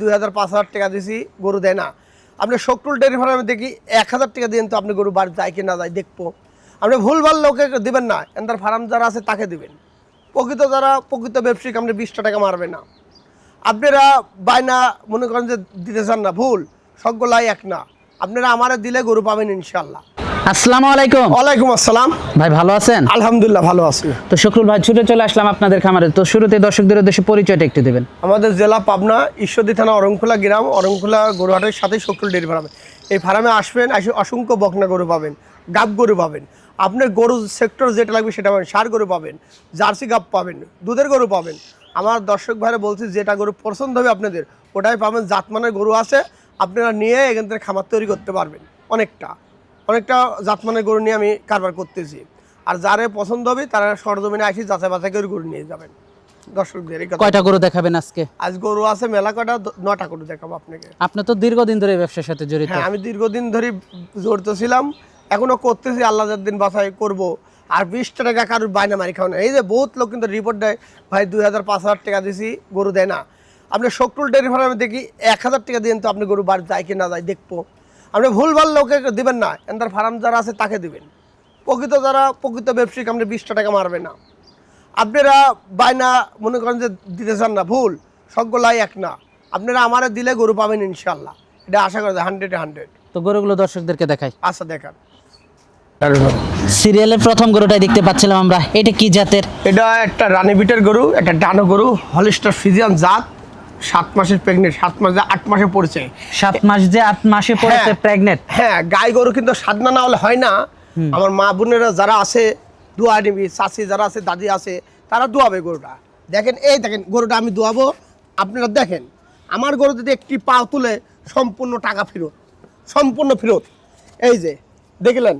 দুই হাজার পাঁচ হাজার টাকা দিছি, গরু দেয় না। আপনি শকরুল ডেয়ারি ফার্মে দেখি এক হাজার টাকা দিন তো আপনি গরু বাড়ি যায় কি না যায় দেখব। আপনি ভুলভাল লোকে দিবেন না, এন্দার ফার্ম যারা আছে তাকে দিবেন। প্রকৃত যারা, প্রকৃত ব্যবসায়িক আপনি বিশটা টাকা মারবে না। আপনারা বায়না মনে করেন যে দিতে চান না, ভুল। সবগুলাই এক না। আপনারা আমারে দিলে গরু পাবেন ইনশাল্লাহ আসসালামু আলাইকুম। ওয়ালাইকুম আসসালাম। ভাই ভালো আছেন? আলহামদুলিল্লাহ ভালো আছি। তো শুক্রুল ভাই ছুটে চলে আসলাম আপনাদের খামারে। তো শুরুতে দর্শকদের উদ্দেশ্যে পরিচয়টা একটু দেবেন। আমাদের জেলা পাবনা ঈশ্বরদী থানা অরংখোলা গ্রাম অরংখোলা গরুহাটের সাথেই শকুল ডেয়ারি ফার্মে এই ফার্মে আসবেন অসংখ্য বকনা গরু পাবেন গাব গরু পাবেন। আপনার গরু সেক্টর যেটা লাগবে সেটা পাবেন সার গরু পাবেন জার্সি গাব পাবেন দুধের গরু পাবেন। আমার দর্শক ভাইরা বলছি যেটা গরু পছন্দ হবে আপনাদের ওটাই পাবেন। জাতমানের গরু আছে আপনারা নিয়ে এখান থেকে খামার তৈরি করতে পারবেন অনেকটা। অনেকটা জাতমানের গরু নিয়ে আমি কারবার করতেছি। আর যারে পছন্দ হবে তারা সরজমিনে আসি যাচাই বাছাই করে গরু নিয়ে যাবেন। দর্শকদের কয়টা গরু দেখাবেন আজকে? আজ গরু আছে মেলা দ- নটা গরু দেখাবো আপনাকে। আপনি তো দীর্ঘদিন ধরে ব্যবসার সাথে জড়িত। হ্যাঁ আমি দীর্ঘদিন ধরে জড়িত ছিলাম। এখনও করতেছি আল্লাহ দিন বাসায় করব। আর বিশটা টাকা কারোর বায়না মারি খাও না এই যে বহুত লোক কিন্তু রিপোর্ট দেয় ভাই দুই হাজার পাঁচ হাজার টাকা দিছি গরু দেয় না। আপনি শকরুল ডেয়ারি ফার্মে দেখি এক হাজার টাকা দিন তো আপনি গরু বাড়ি যায় কি না যায় দেখব। আপনি ভুলভাল লোকে দিবেন না এন্দার ফার্ম যারা আছে তাকে দিবেন। প্রকৃত যারা প্রকৃত ব্যবসায়িক আপনি বিশটা টাকা মারবে না। আপনারা বায়না মনে করেন যে দিতে চান না ভুল। সবগুলাই এক না। আপনারা আমারে দিলে গরু পাবেন ইনশাল্লাহ এটা আশা করা যায় হান্ড্রেডে হান্ড্রেড তো গরুগুলো দর্শকদেরকে দেখাই। আচ্ছা দেখান। সিরিয়ালের প্রথম গরুটাই দেখতে পাচ্ছিলাম আমরা। এটা কি জাতের? এটা একটা রানী বিটের গরু একটা ডানো গরু হলিস্টার ফিজিয়ান জাত। সাত মাসের প্রেগনেন্ট সাত মাস যে আট মাসে পড়ছে। সাত মাস যে আট মাসে পড়েছে হ্যাঁ। প্রেগনেন্ট হ্যাঁ গাই গরু কিন্তু সাধনা না হলে হয় না। আমার মা বোনেরা যারা আছে দোয়া নিবি চাষি যারা আছে দাদি আছে তারা দোয়াবে গরুটা। দেখেন এই দেখেন গরুটা আমি দোয়াবো। আপনারা দেখেন আমার গরু যদি একটি পা তুলে সম্পূর্ণ টাকা ফেরত সম্পূর্ণ ফেরত। এই যে দেখলেন?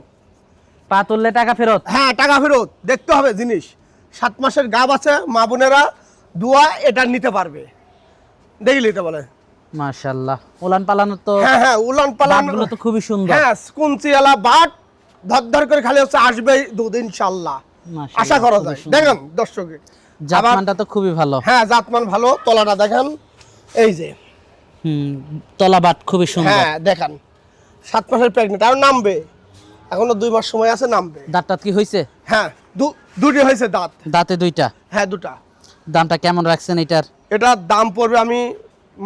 পা তুললে টাকা ফেরত? হ্যাঁ টাকা ফেরত। দেখতে হবে জিনিস। সাত মাসের গাব আছে মা বোনেরা দোয়া এটা নিতে পারবে। দেখলি তো বলে। মাশাল্লাহ উলান পালানো তো হ্যাঁ হ্যাঁ উলান পালান তো খুবই সুন্দর। হ্যাঁ কুঞ্চিয়ালা বাট ধর ধর করে খালি হচ্ছে আসবে দুধ ইনশাল্লাহ আশা করা যায়। দেখেন দর্শকে জাতমানটা তো খুবই ভালো। হ্যাঁ জাতমান ভালো তলাটা দেখেন। এই যে। হুম তলা বাট খুবই সুন্দর। হ্যাঁ দেখান। সাত মাসের প্রেগনেন্ট আর নামবে। এখনও দুই মাস সময় আছে নামবে। দাঁতটা কি হয়েছে হ্যাঁ দুটি হয়েছে দাঁত। দাঁতে দুইটা? হ্যাঁ দুটা। দামটা কেমন রাখছেন এটার? এটার দাম পড়বে আমি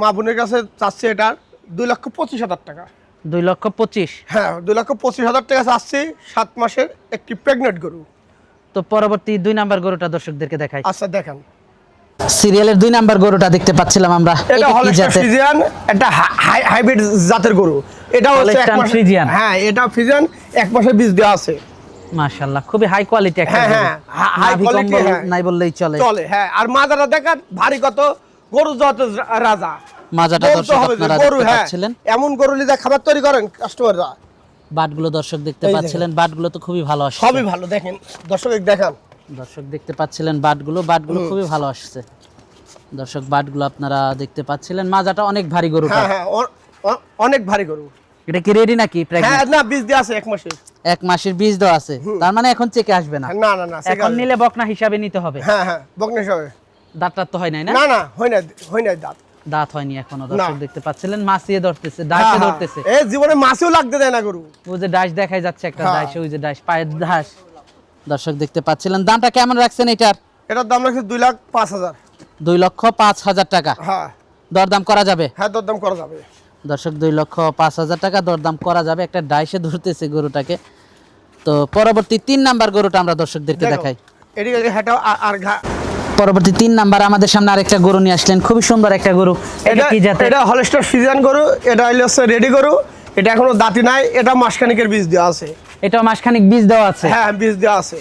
মা বোনের কাছে চাচ্ছি এটার দুই লক্ষ পঁচিশ হাজার টাকা। দুই লক্ষ পঁচিশ? হ্যাঁ দুই লক্ষ পঁচিশ হাজার টাকা চাচ্ছি সাত মাসের একটি প্রেগনেন্ট গরু। তো পরবর্তী দুই নাম্বার গরুটা দর্শকদেরকে দেখাই। আচ্ছা দেখেন। সিরিয়ালের দুই নাম্বার গরুটা দেখতে পাচ্ছিলাম আমরা। এটা জাতের? ফ্রিজিয়ান একটা হাইব্রিড জাতের গরু। এটা হচ্ছে এক মাস Friesian। হ্যাঁ এটা ফ্রিজিয়ান এক মাসের বীজ দেওয়া আছে। মাশাআল্লাহ খুবই হাই কোয়ালিটি একটা হ্যাঁ। হ্যাঁ, হা- high নাভি quality, কম্বল হ্যাঁ। নাই বললেই চলে। চলে হ্যাঁ আর মাজারা দেখেন ভারী কত গরু যত রাজা। মাজাটা দর্শক আপনারা দেখতে হ্যাঁ পাচ্ছিলেন। এমন গরু লিদা খাবার তৈরি করেন কাস্টমাররা বাটগুলো দর্শক দেখতে পাচ্ছিলেন বাটগুলো তো খুবই ভালো আসছে। সবই ভালো দেখেন দর্শক দেখান। দর্শক দেখতে পাচ্ছিলেন বাটগুলো বাটগুলো খুবই ভালো আসছে। দর্শক বাটগুলো আপনারা দেখতে পাচ্ছিলেন মাজাটা অনেক ভারী গরু হ্যাঁ হ্যাঁ অনেক ভারী গরু। এটা কি রেডি নাকি হ্যাঁ না বীজ দেওয়া আছে এক মাসের এক মাসের বীজ দেওয়া আছে। তার মানে এখন চেকে আসবে না। না না না এখন নিলে বকনা হিসাবে নিতে হবে। হ্যাঁ হ্যাঁ বকনেশ হবে দাঁতটা তো হয় নাই না? না না হয় না হয় না দাঁত। দাঁত হয়নি এখনও দর্শক দেখতে পাচ্ছিলেন মাছিয়ে ধরতেছে ডাইসে হ্যাঁ, হ্যাঁ। ধরতেছে। এই জীবনে মাছেও লাগতে দেয় না গরু। ওই যে ডাইস দেখাই যাচ্ছে একটা হ্যাঁ। ডাইস ওই যে ডাইস পায়ের ডাইস দর্শক দেখতে পাচ্ছিলেন দামটা কেমন রাখছেন এটার? এটার দাম রাখছে দুই লাখ পাঁচ হাজার। দুই লক্ষ পাঁচ হাজার টাকা। হ্যাঁ। দরদাম করা যাবে? হ্যাঁ দরদাম করা যাবে। দর্শক দুই লক্ষ পাঁচ হাজার টাকা দরদাম করা যাবে একটা ডাইসে ধরতেছে গরুটাকে। তো পরবর্তী তিন নাম্বার গরুটা আমরা দর্শকদেরকে দেখাই। পরবর্তী তিন নাম্বার আমাদের সামনে আরেকটা গরু নিয়ে আসলেন। খুবই সুন্দর একটা গরু। এটা কি জাতের? এটা হলস্টার ফিজিয়ান গরু এটা হইলে হচ্ছে রেডি গরু এটা এখনও দাঁতি নাই এটা মাসখানিকের বীজ দেওয়া আছে। এটা মাসখানিক বীজ দেওয়া আছে? হ্যাঁ বীজ দেওয়া আছে।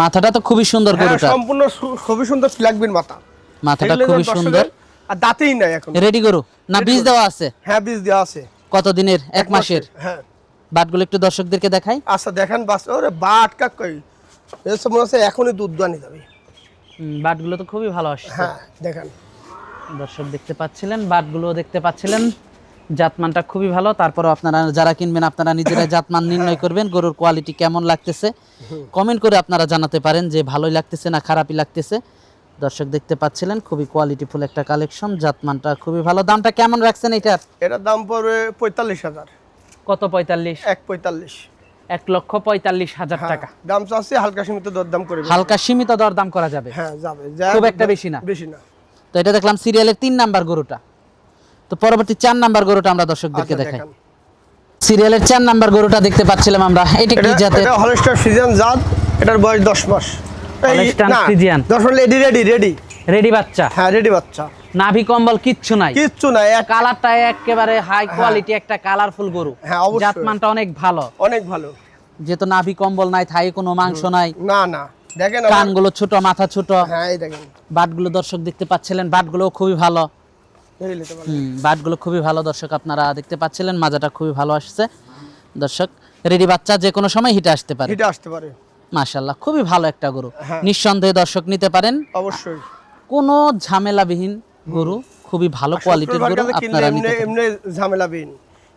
মাথাটা তো খুবই সুন্দর হ্যাঁ গরুটা সম্পূর্ণ খুবই সুন্দর ফ্ল্যাগবিন মাথা। মাথাটা খুবই সুন্দর। আর দাঁতেই নাই এখন। রেডি গরু? না বীজ দেওয়া আছে? হ্যাঁ বীজ দেওয়া আছে। কত দিনের এক মাসের হ্যাঁ। বাটগুলো একটু দর্শকদেরকে দেখাই। আচ্ছা দেখেন বাস ওরে বাট কাক কই? এসব মনে হচ্ছে এখনই দুধ দানি যাবে। বাটগুলো তো খুবই ভালো আসছে। হ্যাঁ দেখেন। দর্শক দেখতে পাচ্ছিলেন বাটগুলো দেখতে পাচ্ছিলেন। জাতমানটা খুবই ভালো। তারপরে আপনারা যারা কিনবেন আপনারা নিজেরা জাতমান নির্ণয় করবেন গরুর কোয়ালিটি কেমন লাগতেছে। কমেন্ট করে আপনারা জানাতে পারেন যে ভালোই লাগতেছে না খারাপই লাগতেছে। দর্শক দেখতে পাচ্ছিলেন খুবই কোয়ালিটিফুল একটা কালেকশন জাতমানটা খুবই ভালো। দামটা কেমন রাখছেন এটার এটার দাম পড়বে পঁয়তাল্লিশ হাজার। কত পঁয়তাল্লিশ? এক পঁয়তাল্লিশ। এক লক্ষ পঁয়তাল্লিশ হাজার হ্যাঁ, টাকা। দাম চাচ্ছি হালকা সীমিত দরদাম করে। হালকা সীমিত দরদাম করা যাবে? হ্যাঁ যাবে। খুব একটা বেশি না। বেশি না। তো এটা দেখলাম সিরিয়ালের তিন নাম্বার গরুটা। তো পরবর্তী চার নাম্বার গরুটা আমরা দর্শকদেরকে আচ্ছা, দেখাই। সিরিয়ালের চার নাম্বার গরুটা দেখতে পাচ্ছিলাম আমরা। এটা কি জাতের? এটা হলস্টার ফিজিয়ান জাত। এটার বয়স দশ মাস। এই, Holstein না, Friesian। Ready ready ready ready বাচ্চা। হ্যাঁ রেডি বাচ্চা। নাভি কম্বল কিচ্ছু নাই। কিচ্ছু নাই কালারটা একেবারে হাই কোয়ালিটি একটা কালারফুল গরু। হ্যাঁ, অবশ্যই। জাতমানটা অনেক ভালো। অনেক ভালো। যেহেতু নাভি কম্বল নাই থাই কোনো মাংস নাই। না না। দেখেন কানগুলো ছোট মাথা ছোট। হ্যাঁ এই দেখেন। বাটগুলো দর্শক দেখতে পাচ্ছিলেন বাটগুলো খুবই ভালো। বাটগুলো খুবই ভালো দর্শক আপনারা দেখতে পাচ্ছিলেন মাজাটা খুবই ভালো আসছে। দর্শক রেডি বাচ্চা যে কোনো সময় হিটে আসতে পারে। হিটে আসতে পারে। মাশাল্লাহ খুবই ভালো একটা গরু। হ্যাঁ। নিঃসন্দেহে দর্শক নিতে পারেন। অবশ্যই। কোনো ঝামেলাবিহীন গরু খুবই ভালো কোয়ালিটির গরু আপনারা নিতে পারেন। এমনি ঝামেলা বিন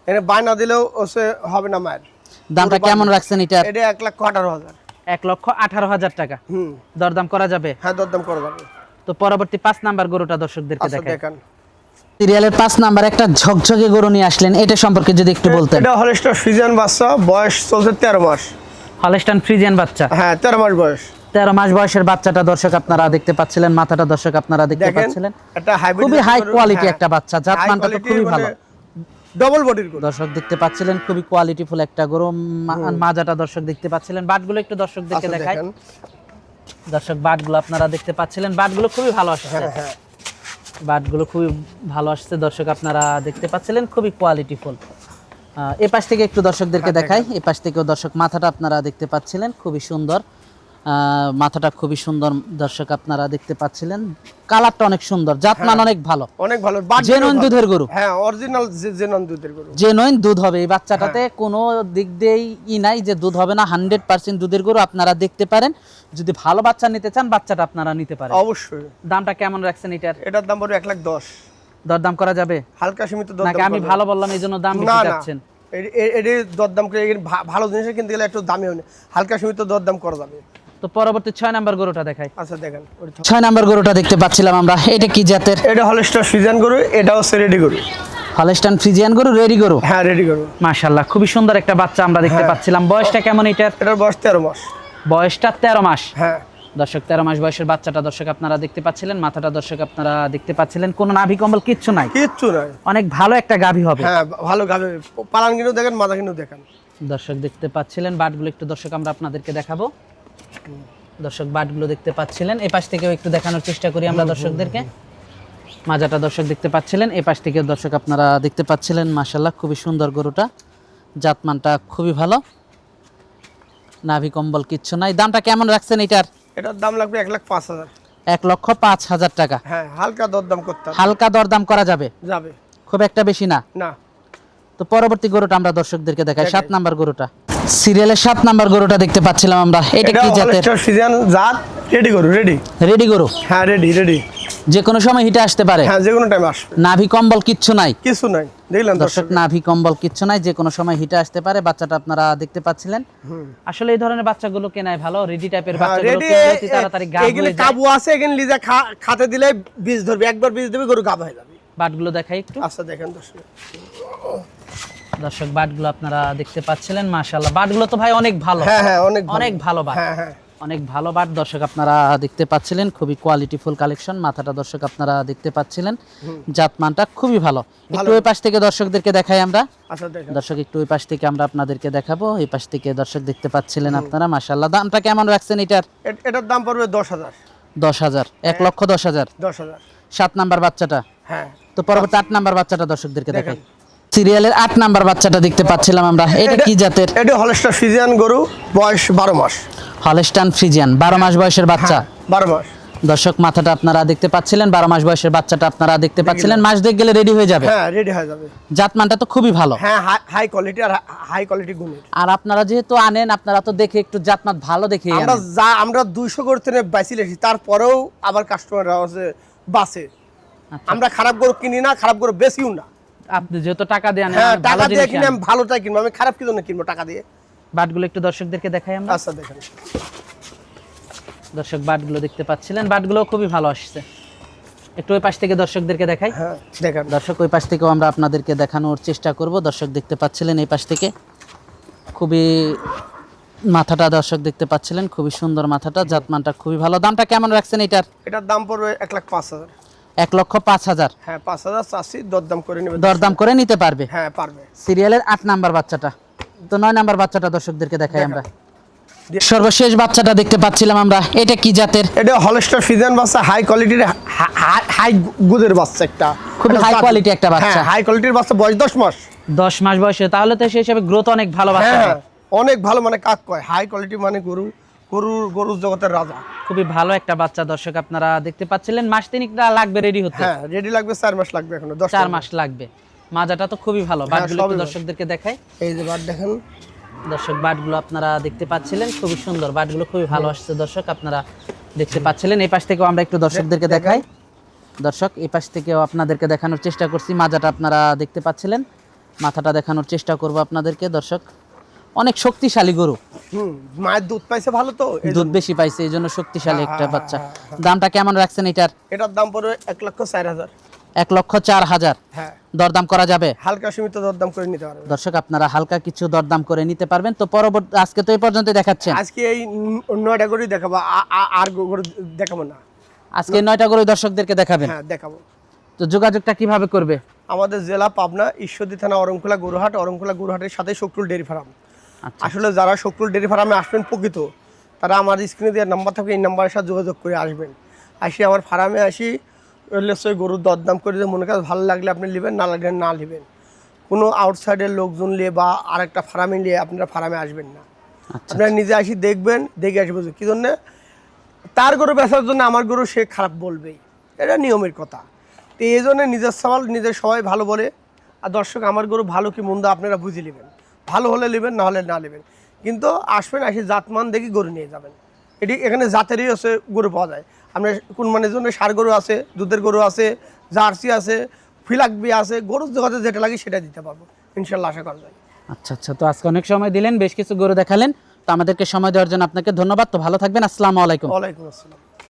এনে বায়না দিলেও ওসে হবে না মায়ের। দামটা কেমন রাখছেন এটার? এটা এক লাখ আঠারো হাজার। এক লক্ষ আঠারো হাজার টাকা। হুম। দরদাম করা যাবে? হ্যাঁ দরদাম করা যাবে। তো পরবর্তী পাঁচ নাম্বার গরুটা দর্শকদেরকে আচ্ছা দেখাই। দেখান। সিরিয়ালের পাঁচ নাম্বার একটা ঝকঝকে গরু নিয়ে আসলেন এটা সম্পর্কে যদি একটু বলতেন। এটা হলস্টার ফিজিয়ান বাচ্চা বয়স চলছে তেরো মাস। হলস্টান ফ্রিজিয়ান বাচ্চা। হ্যাঁ তেরো মাস বয়স। তেরো মাস বয়সের বাচ্চাটা দর্শক আপনারা দেখতে পাচ্ছিলেন মাথাটা দর্শক আপনারা দেখতে পাচ্ছিলেন। খুবই high quality একটা বাচ্চা, জাতমানটা তো খুবই ভালো। ডবল বডির গরু। দর্শক দেখতে পাচ্ছিলেন খুবই কোয়ালিটিফুল একটা গরু মাজাটা দর্শক দেখতে পাচ্ছিলেন। বাটগুলো একটু দর্শক দেখে দেখাই। দর্শক বাটগুলো আপনারা দেখতে পাচ্ছিলেন। বাটগুলো খুবই ভালো আসছে। হ্যাঁ হ্যাঁ। বাটগুলো খুবই ভালো আসছে। দর্শক আপনারা দেখতে পাচ্ছিলেন খুবই কোয়ালিটিফুল এ পাশ থেকে একটু দর্শকদেরকে হ্যাঁ, দেখাই। এ পাশ থেকেও দর্শক মাথাটা আপনারা দেখতে পাচ্ছিলেন খুবই সুন্দর। মাথাটা খুবই সুন্দর দর্শক আপনারা দেখতে পাচ্ছিলেন। কালারটা অনেক সুন্দর জাতমান অনেক ভালো। অনেক ভালো। জেনুইন দুধের গরু। হ্যাঁ অরিজিনাল জেনন দুধের গরু। জেনুইন দুধ হবে এই বাচ্চাটাতে। হ্যাঁ। কোনো দিক দিয়েই ই নাই যে দুধ হবে না হান্ড্রেড পার্সেন্ট দুধের গরু আপনারা দেখতে পারেন। যদি ভালো বাচ্চা নিতে চান বাচ্চাটা আপনারা নিতে পারেন। অবশ্যই। দামটা কেমন রাখছেন এটার? এটার দাম পড়বে এক লাখ দশ। দরদাম করা যাবে? হালকা সীমিত দরদাম নাকি আমি ভালো বললাম এই জন্য দাম বেশি যাচ্ছেন এটি দরদাম করে ভালো জিনিস কিনতে গেলে একটু দামি হবে হালকা সীমিত দরদাম করা যাবে। তো পরবর্তী ছয় নাম্বার গরুটা দেখাই। আচ্ছা দেখেন। ছয় নাম্বার গরুটা দেখতে পাচ্ছিলাম আমরা। এটা কি জাতের? এটা হলস্টার ফিজিয়ান গরু এটা হচ্ছে রেডি গরু। হলস্টান ফ্রিজিয়ান গরু রেডি গরু? হ্যাঁ রেডি গরু। মাশাল্লাহ খুবই সুন্দর একটা বাচ্চা আমরা দেখতে হ্যাঁ। পাচ্ছিলাম। বয়সটা কেমন এটার? এটার বয়স তেরো মাস। বয়সটা তেরো মাস। হ্যাঁ। দর্শক তেরো মাস বয়সের বাচ্চাটা দর্শক আপনারা দেখতে পাচ্ছিলেন মাথাটা দর্শক আপনারা দেখতে পাচ্ছিলেন। কোনো নাভি কম্বল কিচ্ছু নাই? কিচ্ছু নয় অনেক ভালো একটা গাভী হবে। হ্যাঁ ভালো গাবে পালান কিন্তু দেখেন মাথা কিনেও দেখেন। দর্শক দেখতে পাচ্ছিলেন বাটগুলো একটু দর্শক আমরা আপনাদেরকে দেখাবো। দর্শক বাটগুলো দেখতে পাচ্ছিলেন। এই পাশ থেকেও একটু দেখানোর চেষ্টা করি আমরা দর্শকদেরকে। মাজাটা দর্শক দেখতে পাচ্ছিলেন। এই পাশ থেকেও দর্শক আপনারা দেখতে পাচ্ছিলেন মাশাল্লাহ খুবই সুন্দর গরুটা। জাতমানটা খুবই ভালো। নাভি কম্বল কিচ্ছু নাই। দামটা কেমন রাখছেন এটার? এটার দাম লাগবে এক লাখ পাঁচ হাজার। এক লক্ষ পাঁচ হাজার টাকা। হ্যাঁ হালকা দরদাম করতে হবে। হালকা দরদাম করা যাবে? যাবে। খুব একটা বেশি না? না। তো পরবর্তী গরুটা আমরা দর্শকদেরকে দেখাই। সাত নাম্বার গরুটা। সিরিয়ালের সাত নাম্বার গরুটা দেখতে পাচ্ছিলাম আমরা। এটা এটা কি জাতের? সিজন জাত। রেডি গরু রেডি রেডি গরু। হ্যাঁ রেডি রেডি যে কোনো সময় হিটে আসতে পারে। হ্যাঁ যে কোনো টাইম আসবে। নাভি কম্বল কিচ্ছু নাই। কিছু নাই দেখলেন দর্শক নাভি কম্বল কিচ্ছু নাই যে কোনো সময় হিটে আসতে পারে বাচ্চাটা আপনারা দেখতে পাচ্ছিলেন। আসলে এই ধরনের বাচ্চাগুলো কেনাই ভালো? রেডি টাইপের হ্যাঁ বাচ্চাগুলো রেডি তাড়াতাড়ি গাব হয়ে যায়। কাবু আছে এখানে লিজা খাতে দিলে বীজ ধরবে একবার বীজ দেবে গরু গাব হয়ে যাবে। বাটগুলো দেখাই একটু। আচ্ছা দেখেন দর্শক। দর্শক বাটগুলো আপনারা দেখতে পাচ্ছিলেন মাশাআল্লাহ। বাটগুলো তো ভাই অনেক ভালো। হ্যাঁ হ্যাঁ অনেক ভালো। অনেক ভালো বাট। হ্যাঁ হ্যাঁ। অনেক ভালো বাট দর্শক আপনারা দেখতে পাচ্ছিলেন খুবই কোয়ালিটিফুল কালেকশন মাথাটা দর্শক আপনারা দেখতে পাচ্ছিলেন। জাতমানটা খুবই ভালো। একটু ওই পাশ থেকে দর্শকদেরকে দেখাই আমরা। আচ্ছা দর্শক একটু ওই পাশ থেকে আমরা আপনাদেরকে দেখাবো। এই পাশ থেকে দর্শক দেখতে পাচ্ছিলেন আপনারা মাশাল্লাহ দামটা কেমন রাখছেন এটার? এটার দাম পড়বে দশ হাজার। দশ হাজার এক লক্ষ দশ হাজার। দশ হাজার। সাত নাম্বার বাচ্চাটা? হ্যাঁ। তো পরবর্তী আট নাম্বার বাচ্চাটা দর্শকদেরকে দেখাই। সিরিয়ালের আট নাম্বার বাচ্চাটা দেখতে পাচ্ছিলাম আমরা। এটা কি জাতের? এটা হলস্টার ফিজিয়ান গরু বয়স বারো মাস। হলস্টান ফ্রিজিয়ান বারো মাস বয়সের বাচ্চা? হ্যাঁ, বারো মাস। দর্শক মাথাটা আপনারা দেখতে পাচ্ছিলেন বারো মাস বয়সের বাচ্চাটা আপনারা দেখতে পাচ্ছিলেন। মাস দেখ গেলে রেডি হয়ে যাবে? হ্যাঁ রেডি হয়ে যাবে। জাতমানটা তো খুবই ভালো। হ্যাঁ হাই কোয়ালিটি আর হাই কোয়ালিটি গুণের। আর আপনারা যেহেতু আনেন আপনারা তো দেখে একটু জাতমাত ভালো দেখে আমরা যা আমরা দুইশো করতে বাইসি লেছি তারপরেও আবার কাস্টমাররা হচ্ছে বাসে। আচ্ছা। আমরা খারাপ গরু কিনি না খারাপ গরু বেশিও না। আপনি যেহেতু টাকা দিয়ে আনেন হ্যাঁ টাকা দিয়ে কিনে আমি ভালোটাই কিনবো আমি খারাপ কি জন্য কিনবো টাকা দিয়ে। বাটগুলো একটু দর্শকদেরকে দেখাই আমরা। আচ্ছা দেখেন। দর্শক বাটগুলো দেখতে পাচ্ছিলেন বাটগুলো খুবই ভালো আসছে। একটু ওই পাশ থেকে দর্শকদেরকে দেখাই। হ্যাঁ দেখেন। দর্শক ওই পাশ থেকেও আমরা আপনাদেরকে দেখানোর চেষ্টা করব। দর্শক দেখতে পাচ্ছিলেন এই পাশ থেকে। খুবই মাথাটা দর্শক দেখতে পাচ্ছিলেন খুবই সুন্দর মাথাটা জাতমানটা খুবই ভালো। দামটা কেমন রাখছেন এটার? এটার দাম পড়বে এক লাখ পাঁচ হাজার। এক লক্ষ পাঁচ হাজার। হ্যাঁ পাঁচ হাজার চাষি দরদাম করে নেবে। দরদাম করে নিতে পারবে? হ্যাঁ পারবে। সিরিয়ালের আট নাম্বার বাচ্চাটা। তো নয় নাম্বার বাচ্চাটা দর্শকদেরকে দেখাই আমরা। সর্বশেষ বাচ্চাটা দেখতে পাচ্ছিলাম আমরা। এটা কি জাতের? এটা হলস্টার ফিজান বাচ্চা হাই কোয়ালিটির হাই গুদের বাচ্চা একটা। খুবই high quality একটা বাচ্চা। হাই কোয়ালিটির বাচ্চা বয়স দশ মাস। দশ মাস বয়সে তাহলে তো সেই হিসাবে গ্রোথ অনেক ভালো বাচ্চা। হ্যাঁ অনেক ভালো মানে কাক কয়। হাই কোয়ালিটি মানে গরু গরুর গরুর জগতের রাজা। খুবই ভালো একটা বাচ্চা দর্শক আপনারা দেখতে পাচ্ছিলেন। মাস তিনিক লাগবে রেডি হতে। হ্যাঁ রেডি লাগবে চার মাস লাগবে এখনও দশ চার মাস লাগবে। মাজাটা তো খুবই ভালো। বাটগুলো একটু হ্যাঁ, ভালো। দর্শকদেরকে দেখাই। এই যে বার দেখেন। দর্শক বাটগুলো আপনারা দেখতে পাচ্ছিলেন। খুবই সুন্দর। বাটগুলো খুবই ভালো আসছে দর্শক আপনারা দেখতে পাচ্ছিলেন। এই পাশ থেকেও আমরা একটু দর্শকদেরকে দেখাই। দর্শক এই পাশ থেকেও আপনাদেরকে দেখানোর চেষ্টা করছি। মাজাটা আপনারা দেখতে পাচ্ছিলেন। মাথাটা দেখানোর চেষ্টা করব আপনাদেরকে। দর্শক অনেক শক্তিশালী গরু। মায়ের দুধ পাইছে ভালো তো দুধ বেশি পাইছে এই জন্য শক্তিশালী হ্যাঁ, একটা বাচ্চা দামটা কেমন রাখছেন এটার? এটার দাম পড়বে এক লক্ষ চার হাজার। এক লক্ষ চার হাজার। হ্যাঁ। দরদাম করা যাবে? হালকা সীমিত দরদাম করে নিতে পারবে। দর্শক আপনারা হালকা কিছু দরদাম করে নিতে পারবেন। তো পরবর্তী আজকে তো এই পর্যন্ত দেখাচ্ছেন আজকে এই নয়টা গরুই দেখাবো আর গরু দেখাবো না। আজকে নয়টা করে দর্শকদেরকে দেখাবেন। হ্যাঁ দেখাবো। তো যোগাযোগটা কীভাবে করবে? আমাদের জেলা পাবনা ঈশ্বরদী থানা অরংখোলা গরুহাট অরংখোলা গরুহাটের সাথে শকুল ডেয়ারি ফার্ম। আসলে যারা শকুল ডেরি ফার্মে আসবেন প্রকৃত তারা আমার স্ক্রিনে দেওয়ার নাম্বার থাকে এই নাম্বারের সাথে যোগাযোগ করে আসবেন। আসি আমার ফার্মে আসি নিশ্চয়ই গরুর দরদাম করে দিয়ে মনে কাছে ভালো লাগলে আপনি নেবেন না লাগলে না নেবেন। কোনো আউটসাইডের লোকজন নিয়ে বা আরেকটা ফার্মে নিয়ে আপনারা ফার্মে আসবেন না। আচ্ছা আপনারা নিজে আসি দেখবেন দেখে আসবেন কী জন্যে? তার গরু বেচার জন্য আমার গরু সে খারাপ বলবেই। এটা নিয়মের কথা। তো এই জন্য নিজের সওয়াল নিজের সবাই ভালো বলে। আর দর্শক আমার গরু ভালো কি মন্দ আপনারা বুঝে নেবেন। ভালো হলে নেবেন না হলে না নেবেন। কিন্তু আসবেন আসি জাতমান দেখি গরু নিয়ে যাবেন। এটি এখানে জাতেরই হচ্ছে গরু পাওয়া যায়। আপনার কোন মানের জন্য সার গরু আছে দুধের গরু আছে জার্সি আছে ফিলাকবি আছে গরুর জগতে যেটা লাগে সেটা দিতে পারব। ইনশাল্লাহ আশা করা যায়। আচ্ছা আচ্ছা তো আজকে অনেক সময় দিলেন বেশ কিছু গরু দেখালেন। তো আমাদেরকে সময় দেওয়ার জন্য আপনাকে ধন্যবাদ। তো ভালো থাকবেন। আসসালামু আলাইকুম। ওয়ালাইকুম আসসালাম।